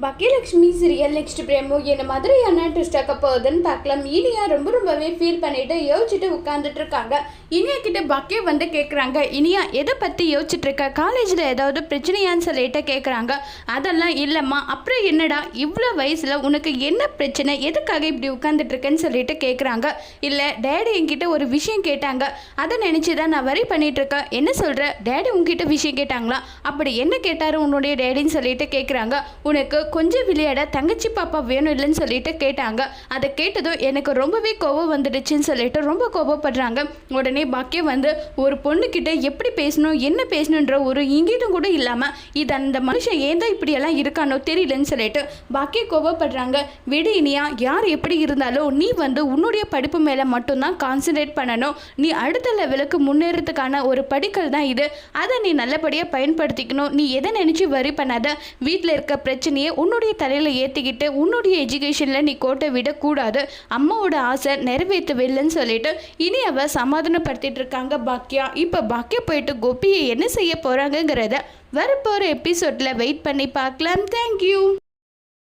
Baakiyalakshmi serial next பிரேமோ என்ன மாதிரியான twist ஆக்க போகுதுன்னு பார்க்கலாம். இனியா ரொம்ப ரொம்பவே ஃபீல் பண்ணிட்டு யோசிச்சுட்டு உட்காந்துட்டு இருக்காங்க. இனியா கிட்ட பாக்கிய வந்து கேட்குறாங்க இனியா எதை பற்றி யோசிச்சுட்டு இருக்க? காலேஜில் ஏதாவது பிரச்சனையான்னு சொல்லிட்டு கேட்குறாங்க அதெல்லாம் இல்லைம்மா. அப்புறம் என்னடா? இவ்வளோ வயசில் உனக்கு என்ன பிரச்சனை? எதுக்காக இப்படி உட்காந்துட்டு இருக்கேன்னு சொல்லிட்டு கேட்குறாங்க இல்லை டேடி என்கிட்ட ஒரு விஷயம் கேட்டாங்க. அதை நினச்சி தான் நான் வரி பண்ணிட்டு இருக்கேன். என்ன சொல்கிற டேடி உங்ககிட்ட விஷயம் கேட்டாங்களா? அப்படி என்ன கேட்டாரு உன்னுடைய டேடின்னு சொல்லிட்டு கேட்குறாங்க உனக்கு கொஞ்சம் விளையாட தங்கச்சி பாப்பா வேணும் இல்லைன்னு சொல்லிட்டு கேட்டாங்க. அதை கேட்டதும் எனக்கு ரொம்பவே கோபம் வந்துடுச்சுன்னு சொல்லிட்டு ரொம்ப கோபப்படுறாங்க உடனே பாக்கியம் வந்து ஒரு பொண்ணுக்கிட்ட எப்படி பேசணும் என்ன பேசணுன்ற ஒரு இங்கீதம் கூட இல்லாமல் இது அந்த மனுஷன் ஏன் தான் இப்படியெல்லாம் இருக்கானோ தெரியலன்னு சொல்லிட்டு பாக்கியம் கோபப்படுறாங்க விடு இனியா யார் எப்படி இருந்தாலும் நீ வந்து உன்னுடைய படிப்பு மேலே மட்டும்தான் கான்சென்ட்ரேட் பண்ணணும். நீ அடுத்த லெவலுக்கு முன்னேறதுக்கான ஒரு படிக்கல் தான் இது. அதை நீ நல்லபடியாக பயன்படுத்திக்கணும். நீ எதை நினச்சி வரி பண்ணாத. வீட்டில் இருக்க பிரச்சனையை உன்னுடைய தலையில் ஏற்றிக்கிட்டு உன்னுடைய எஜுகேஷனில் நீ கோட்டை விடக்கூடாது. அம்மாவோட ஆசை நிறைவேற்றவில்லைன்னு சொல்லிட்டு இனி அவள் சமாதானப்படுத்திட்டு இருக்காங்க பாக்கியா இப்போ பாக்கியா போயிட்டு கோபியை என்ன செய்ய போகிறாங்கங்கிறத வரப்போகிற எபிசோடில் வெயிட் பண்ணி பார்க்கலாம். தேங்க்யூ